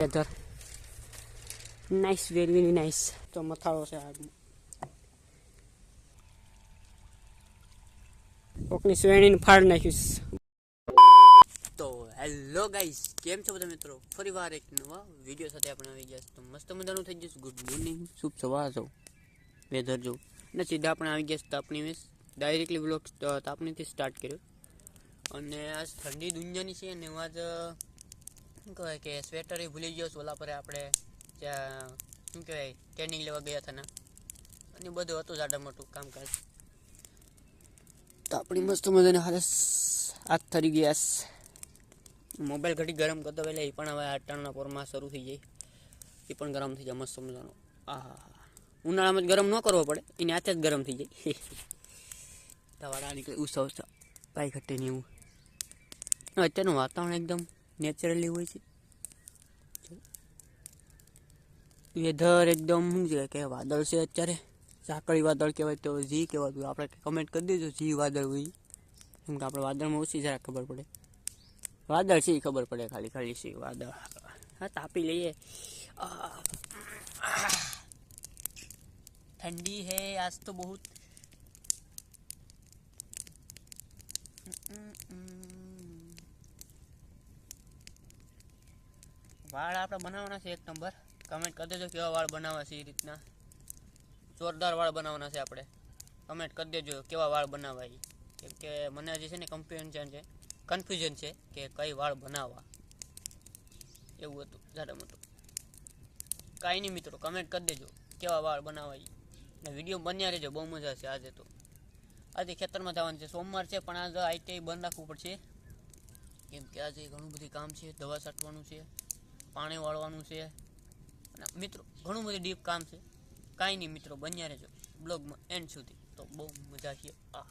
Weather nice very very nice તો મથાળો છે આ કોકની શ્રેણીને ફાડ નાખ્યું તો હેલો ગાઈસ કેમ છો બધા મિત્રો ફરી વાર એક નવા વીડિયો સાથે આપણે આવી ગયા છે. તો મસ્ત મજાનું થઈ જશે ગુડ મોર્નિંગ શુભ સવાર છો વેધર જો અને સીધા આપણે આવી ગયા છે તાપણી વેસ ડાયરેક્ટલી બ્લોક તાપણીથી સ્ટાર્ટ કર્યો અને આજ ઠંડી દુનિયાની છે અને આજ શું કહેવાય કે સ્વેટર એ ભૂલી ગયો સોલાપુરે પર આપણે ત્યાં શું કહેવાય ટ્રેનિંગ લેવા ગયા હતા ને. અને બધું હતું જાડા મોટું કામકાજ. તો આપણી મસ્ત મજાની હાલત હાથ થરી ગયા મોબાઈલ ઘડી ગરમ કરતો પહેલાં એ પણ હવે અટાણના પોરમાં શરૂ થઈ જાય. એ પણ ગરમ થઈ જાય મસ્ત મજાનો. આહા. ઉનાળામાં જ ગરમ ન કરવો પડે એની હાથે જ ગરમ થઈ જાય. દવાડા નીકળે ઉત્સવ પાઈ ઘટે નહીં એવું. અત્યારનું વાતાવરણ એકદમ નેચરલી હોય છે વેધર એકદમ શું છે કે વાદળ છે અત્યારે ઝાકળી વાદળ કહેવાય તો જી કહેવાતું આપણે કમેન્ટ કરી દેજો જી વાદળ હોય કેમ કે આપણે વાદળમાં ઓછી જરા ખબર પડે વાદળ છે ઈ ખબર પડે ખાલી ખાલી છે વાદળ હા તાપી લઈએ આહ. ठंडी है आज तो बहुत વાળ આપણે બનાવવાના છે એક નંબર. કમેન્ટ કરી દેજો કેવા વાળ બનાવવા છે એ રીતના. જોરદાર વાળ બનાવવાના છે આપણે. કમેન્ટ કરી દેજો કેવા વાળ બનાવવા એ કેમ કે મને હજી છે ને કન્ફ્યુઝન છે કન્ફ્યુઝન છે કે કઈ વાળ બનાવવા. એવું હતું, જ્યારે મોટું કાંઈ નહીં મિત્રો કમેન્ટ કરી દેજો કેવા વાળ બનાવવા ને વીડિયો બન્યા રહેજો, બહુ મજા છે આજે તો. આજે ખેતરમાં જવાનું છે, સોમવાર છે, પણ આજે આઈટીઆઈ બંધ રાખવું પડશે. કેમ કે આજે ઘણું બધું કામ છે, દવા છાંટવાનું છે. પાણી વાળવાનું છે. અને મિત્રો, ઘણું બધું ડીપ કામ છે. કાંઈ નહીં મિત્રો, બન્યા રહેજો. બ્લોગમાં એન્ડ સુધી. તો બહુ મજા છે આહા.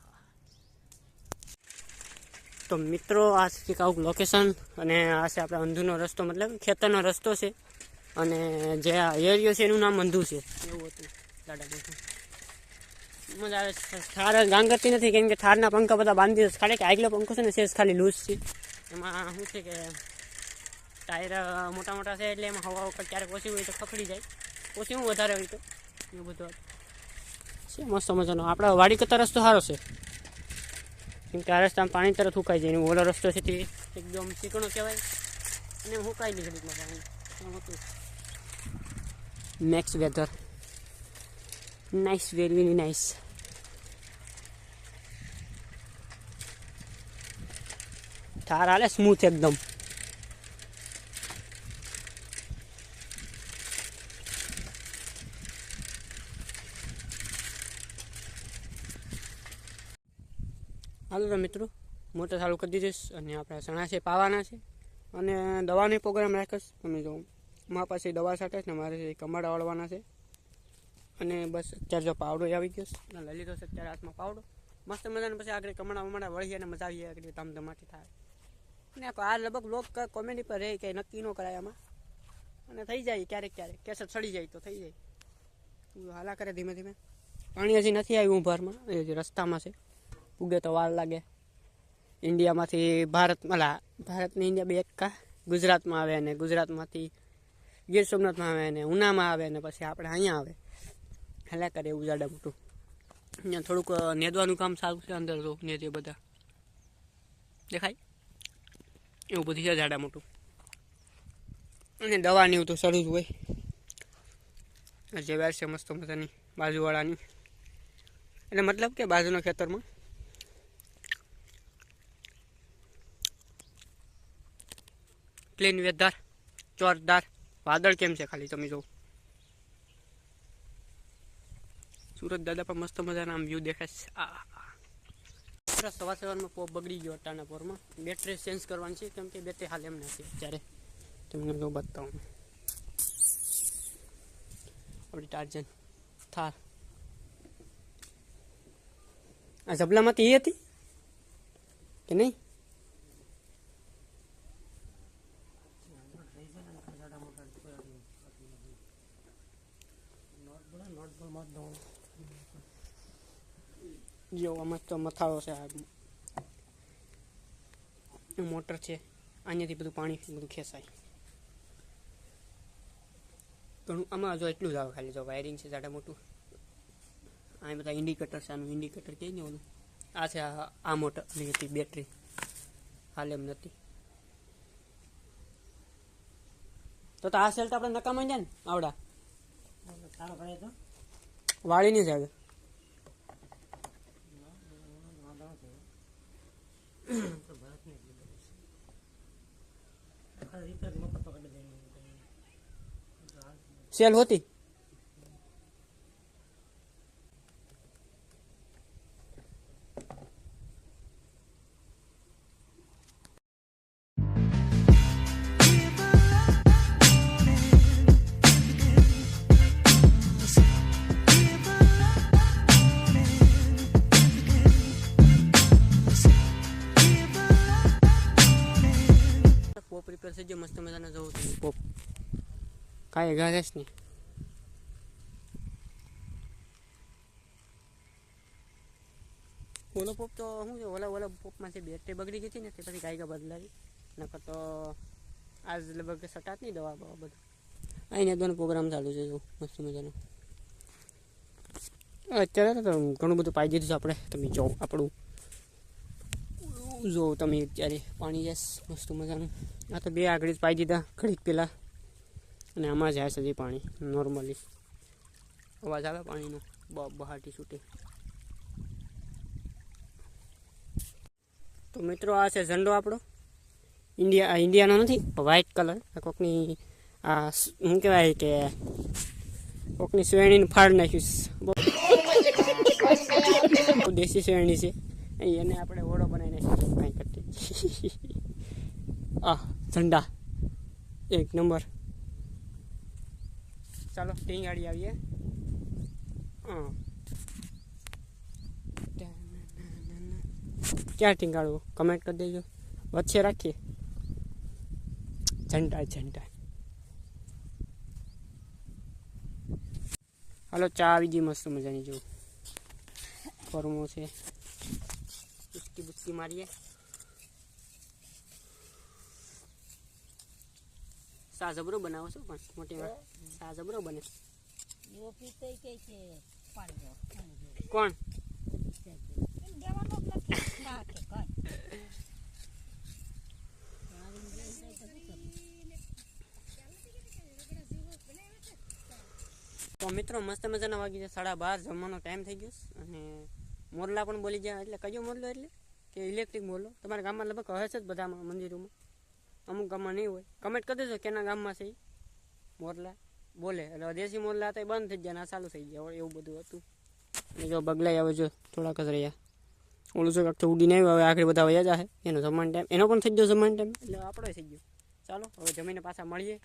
તો મિત્રો, આ છે આવું લોકેશન અને આ છે આપણે અંધુનો રસ્તો. મતલબ ખેતરનો રસ્તો છે. અને જે આ એરિયો છે એનું નામ અંધુ છે. એવું હતું. દાદા મજા આવે થાર ગાંગરતી નથી. કેમ કે થારના પંખા બધા બાંધી ખાલી કે આગલો પંખો છે ને સેજ ખાલી લૂઝ છે. એમાં શું છે કે ટાયર મોટા મોટા છે એટલે એમાં હવા વખત ક્યારેક ઓછી હોય તો ખખડી જાય. ઓછી હું વધારે હોય તો. એવું બધું છે મસ્ત મજાનો. આપણા વાડી કરતા રસ્તો સારો છે. કેમ કે આ રસ્તામાં પાણી તરત સુકાઈ જાય ઓલો રસ્તો છે તે એકદમ ચીકણો કહેવાય. અને સુકાઈ નહીં ઘડીકમાં પાણી max weather nice very nice Thar હાલે સ્મૂથ એકદમ. તો મિત્રો, મોટર ચાલુ કરી દીધીશ અને આપણે ચણા છે, પાવાના છે. અને દવાનો પ્રોગ્રામ રાખીશ તમે જો, મારા પાસે દવા છાંટે ને મારે કમાડા વાળવાના છે. અને બસ અત્યારે જો પાવડો આવી ગયો છે. લઈ લીધો છે અત્યારે હાથમાં પાવડો. મસ્ત મજાને પછી આગળ કમળા વમણા વળી અને મજા આવી આગળ ધમધમાટી થાય. અને આ લગભગ લોક કોમેડી પર રહે કે નક્કી ન કરાય આમાં. અને થઈ જાય ક્યારેક ક્યારેક. કેસર ચડી જાય તો થઈ જાય. હાલા કરે ધીમે ધીમે. પાણી હજી નથી આવ્યું ભારમાં. એ રસ્તામાં છે. ઉગે તો વાર લાગે. ઇન્ડિયામાંથી ભારત લા ભારતની ઇન્ડિયા બે કા ગુજરાતમાં આવે અને ગુજરાતમાંથી ગીર સોમનાથમાં આવે ને ઉનામાં આવે ને પછી આપણે અહીંયા આવે. હેલા કરે એવું જાડા મોટું. અહીંયા થોડુંક નેદવાનું કામ સારું છે અંદર તો, નેદે બધા. દેખાય? એવું બધું છે જાડા મોટું. અને દવાની એવું તો શરૂ જ હોય. જે વેર છે મસ્ત મજાની બાજુવાળાની. એટલે મતલબ કે બાજુના ખેતરમાં ક્લીન વેધર ચોરદાર વાદળ કેમ છે ખાલી તમે જોવો. સુરત દાદા પર મસ્ત મજાના આમ વ્યૂ દેખાય છે. આ સવાર સવારમાં પોપ બગડી ગયો ટાના પોરમાં. બેટરી ચેન્જ કરવાની છે, કેમ કે બેટરી હાલ એમ નથી અત્યારે. તમને જો બતાવું. આપણી ટાર્જન, થાર. આ ઝબલામાંથી એ હતી? કે નહીં જો આમાં તો મથાળો છે આ મોટર છે અહીંયાથી બધું પાણી બધું ખેંચાય. ઘણું આમાં જો એટલું જ આવે ખાલી જો વાયરિંગ છે જાડા મોટું. આ બધા ઇન્ડિકેટર છે આનું ઇન્ડિકેટર કહે ને ઓલું આ છે આ મોટરની હતી બેટરી હાલ એમ નથી. તો તો આ સેલ તો આપણે નકામાં જાય ને આવડા. સારો પડે તો વાળી નહીં જાય તો ભરત ને કીધું ખાલી રિપેર મફત પકડી દે સેલ હોતી મસ્ત મજાના જવું છે પોપ કાંઈ ગારેશ નહીં ઓલો પોપ તો શું છે ઓલા ઓલા પોપમાંથી બેટરી બગડી ગઈ હતી ને તે પછી ગાયકા બદલાવી નકર તો આજ લગભગ સટાત નહીં દવા બવા બધું અહીં દોનો પ્રોગ્રામ ચાલુ છે જો મસ્ત મજાનો અત્યારે તો ઘણું બધું પાઈ દીધું છે આપણે તમે જો આપણું જો તમે અત્યારે પાણી જશ મસ્ત મજાનું આ તો બે આગળ જ પાઈ દીધા, ઘડીક પહેલાં અને આમાં જાય છે હજી પાણી નોર્મલી અવાજ આવે પાણીનો? બહાટી છૂટે. તો મિત્રો આ છે ઝંડો આપણો. ઇન્ડિયા ઇન્ડિયાનો નથી વ્હાઇટ કલર આ કોકની આ શું કહેવાય કે કોકની શ્રેણીને ફાડ નાખ્યું દેશી શ્રેણી છે. એને આપણે ઓળો બનાવી નાખીશું કાંઈ કરતી. આ ઝંડા એક નંબર ચાલો ટીંગ ગાડી આવીએ હા ક્યાં ટીંગાડવું કમેન્ટ કરી દેજો વચ્ચે રાખીએ ઝંડા ઝંડા હાલો ચા આવી ગઈ મસ્ત મજાની જો ફોર્મો છે બુચકી બુચકી મારીએ સા જબરો બનાવો છો પણ મોટી વાત. સા જબરો બને. છે કોણ? તો મિત્રો મસ્ત મજાના વાગી જાય સાડા બાર જમવાનો ટાઈમ થઈ ગયો અને મોરલા પણ બોલી જાય એટલે કયો મોરલો એટલે? કે ઇલેક્ટ્રિક મોરલો? તમારા ગામમાં લગભગ હશે જ બધામાં મંદિરોમાં. અમુક ગામમાં નહીં હોય. કમેન્ટ કરી દેજો કેના ગામમાં છે મોરલા. બોલે. એટલે દેશી મોરલા હતા એ બંધ થઈ ગયા ને ચાલુ થઈ ગયા એવું બધું હતું. અને જો બગલાઈ આવે જો થોડાક જ રહ્યા. ઓલું શું કાંક ઉડીને આવ્યું હવે આખરી બધા વયા જાય એનો જમાન ટાઈમ એનો પણ થઈ ગયો જમાન ટાઈમ એટલે આપણો થઈ ગયો. ચાલો હવે જમીને પાછા મળીએ.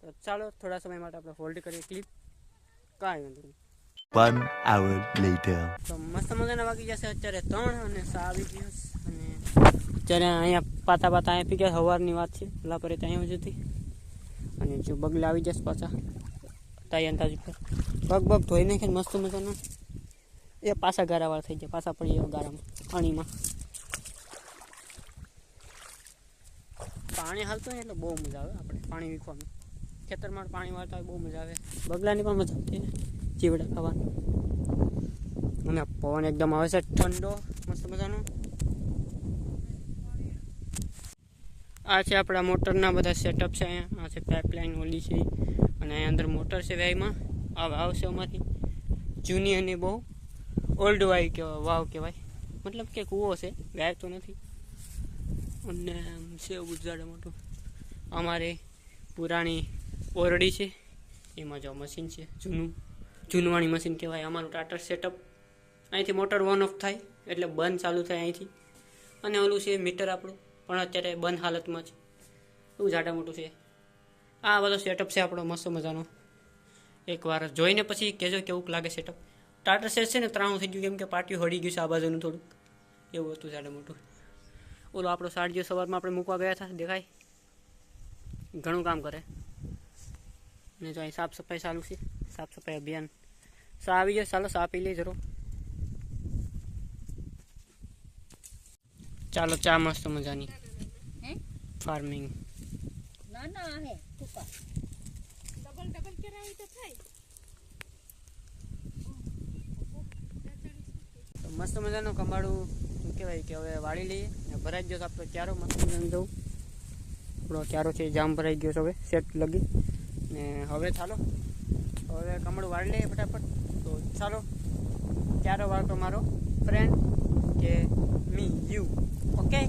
તો ચાલો થોડા સમય માટે આપણે હોલ્ડ કરીએ ક્લિપ કાંઈ વાંધો નહીં. તો મસ્ત મજાના વાગી જશે અત્યારે ત્રણ અને સા આવી ગયો અને અત્યારે અહીંયા પાતા પાતા અહીંયા પી ગયા, સવારની વાત છે, લાપરે ત્યાં સુધી અને જો બગલે આવી જશે પાછા, તાઈ અંદાજ પર પગ પગ ધોઈ નાખે ને મસ્ત મજાના. એ પાછા ગારાવાળા થઈ ગયા, પાછા પડી ગયા ગારામાં, પાણીમાં. પાણી હાલતું હોય એટલે બહુ મજા આવે આપણે પાણી વીખવાનું. ખેતરમાં પાણી વાળતા હોય બહુ મજા આવે. બગલાની પણ મજા આવતી ચીવડા ખાવાની. અને પવન એકદમ આવે છે, ઠંડો, મસ્ત મજાનો. આ છે આપણા મોટરના બધા સેટઅપ છે અહીંયા. આ છે પાઇપલાઇન ઓલી છે. અને અહીંયા અંદર મોટર છે વાયમાં આ વાવ છે અમારી. જૂની અને બહુ ઓલ્ડ વાય કહેવાય, વાવ કહેવાય. મતલબ કે કૂવો છે ગાય તો નથી. અને છે ગુજરાત મોટું. અમારે પુરાણી ઓરડી છે. એમાં જો મશીન છે, જૂનું. જૂનવાણી મશીન કહેવાય. અમારું ટાટર સેટઅપ અહીંથી મોટર વન ઓફ થાય, એટલે બંધ ચાલુ થાય અહીંથી. અને ઓલું છે મીટર આપણું. પણ અત્યારે બંધ હાલતમાં છે એવું જાડા મોટું છે. આ બધો સેટઅપ છે આપણો, મસ્ત મજાનો. એકવાર જોઈને પછી કહેજો કેવું લાગે સેટઅપ ટાટર સેટ છે ને, ત્રાણું થઈ ગયું, કેમ કે પાટિયું હળી ગયું છે આ બાજુનું થોડુંક. એવું હતું જાડા મોટું. ઓલો આપણો સાડીઓ સવારમાં આપણે મૂકવા ગયા હતા, દેખાય? ઘણું કામ કરે. ને જો અહીં સાફ સફાઈ ચાલુ છે, સાફ સફાઈ અભિયાન. સા આવી જાય, ચાલો સા પી લઈ જરો. ચાલો ચા મસ્ત મજાની. ફાર્મિંગ ના ના હે ટૂંકા. ડબલ ડબલ કરાય તો થાય. તો મસ્ત મજાનું કમાડું શું કહેવાય કે હવે વાળી લઈએ ને ભરાઈ ગયો તો આપણો ક્યારો. મસ્ત મજાનું જવું આપણો ક્યારો છે જામ ભરાઈ ગયો છે હવે સેટ લગી. ને હવે ચાલો. હવે કમળું વાળી લઈએ ફટાફટ. તો ચાલો. ક્યારો વાળતો મારો? ફ્રેન્ડ કે મી યુ okay?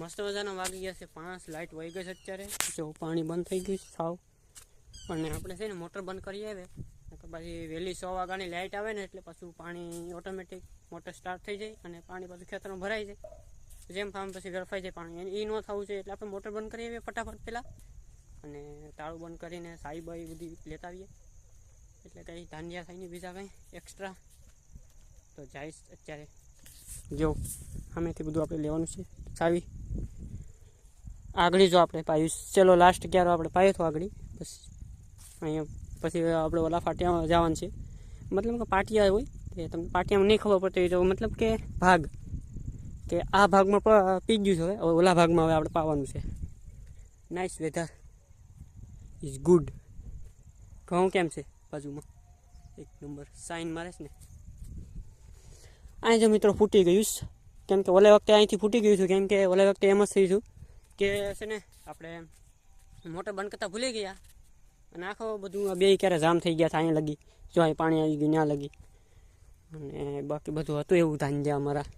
મસ્ત મજાના વાગી ગયા છે પાંચ લાઇટ વહી ગઈ છે અત્યારે. જો પાણી બંધ થઈ ગયું છે, સાવ. અને આપણે છે ને મોટર બંધ કરી આવે તો પછી વહેલી સો વાગ્યાની લાઇટ આવે ને એટલે પાછું પાણી ઓટોમેટિક મોટર સ્ટાર્ટ થઈ જાય અને પાણી પાછું ખેતરમાં ભરાઈ જાય. જેમ ફાર્મ પછી વેરફાઈ જાય પાણી. એ ન થવું જોઈએ એટલે આપણે મોટર બંધ કરી આવીએ ફટાફટ પહેલાં અને તાળું બંધ કરીને સાઈ બાઈ બધી લેતા આવીએ. એટલે કંઈ ધાન્યા થાય નહીં બીજા કંઈ એક્સ્ટ્રા તો જઈશ અત્યારે. જો સામેથી બધું આપણે લેવાનું છે. ચાવી. આગળ જો આપણે પાયું. ચલો લાસ્ટ ક્યારો આપણે પાયો તો આગળ? બસ, અહીંયા પછી આપણે ઓલા ફાટિયામાં જવાનું છે. મતલબ કે પાટિયા હોય, તે તમને પાટિયામાં નહીં ખબર પડતી તો મતલબ કે ભાગ. કે આ ભાગમાં પ- ગયું છે હવે. ઓલા ભાગમાં હવે આપણે પાવાનું છે. નાઇસ વેધર ઇઝ ગુડ ઘઉં કેમ છે બાજુમાં? એક નંબર. સાઈન મારે છે ને? અહીં જો મિત્રો ફૂટી ગયું કેમ કે ઓલે વખતે અહીંથી ફૂટી ગયું છું. કેમ કે ઓલે વખતે એમ જ થયું કે છે ને, આપણે મોટર બંધ કરતાં ભૂલી ગયા અને આખો બધું બે ક્યારે જામ થઈ ગયા હતા અહીંયા લગી. જો અહીં પાણી આવી ગયું, ત્યાં લગી. અને બાકી બધું હતું એવું ધાન જ્યાં અમારા.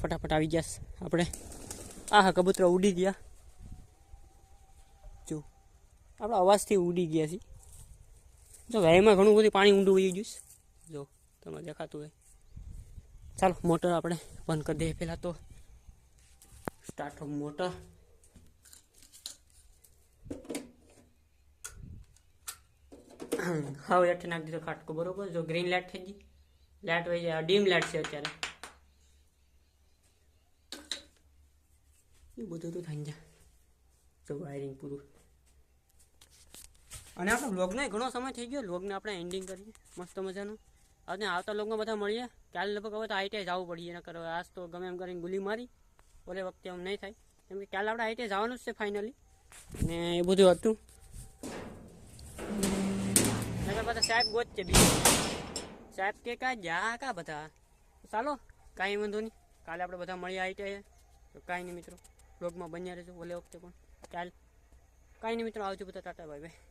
ફટાફટ આવી ગયા આપણે. આ હા કબૂતરા ઉડી ગયા. જો, આપણા અવાજથી ઉડી ગયા છે. જો વહેમાં ઘણું બધું પાણી ઊંડું વહી ગયું જો. તમને દેખાતું હોય. ચાલો, મોટર આપણે બંધ કરી દઈએ પહેલાં તો. સ્ટાર્ટ મોટર હવે હેઠે નાખી દીધો ખાટકો, બરોબર? જો ગ્રીન લાઇટ થઈ ગઈ. લાઇટ હોય જાય. ડીમ લાઇટ છે અત્યારે. એ બધું તો થઈ જાય જો વાયરિંગ પૂરું. અને આપણે વ્લોગનો ઘણો સમય થઈ ગયો. વ્લોગને આપણે એન્ડિંગ કરીએ. મસ્ત મજાનું. અને આવતા લોકોમાં બધા મળીએ. કાલે લગભગ હવે તો આઈટીઆઈ જવું પડીએ એના કરો આજ તો ગમે એમ કરીને ગુલી મારી. ઓલે વખતે એમ નહીં થાય. કેમ કે કાલે આપણે આઈટીઆઈ જવાનું જ છે ફાઇનલી ને એ બધું હતું. બધા સાહેબ ગોત છે બીજું. સાહેબ કે કા જા કા બધા. ચાલો, કાંઈ વાંધો નહીં. કાલે આપણે બધા મળીએ આઈટીઆઈ તો કાંઈ નહીં મિત્રો. બ્લોગમાં બન્યા રહેજો ઓલે વખતે પણ. ચાલ કાંઈ નહીં મિત્રો, આવજો બધા ટાટા ભાઈ બાય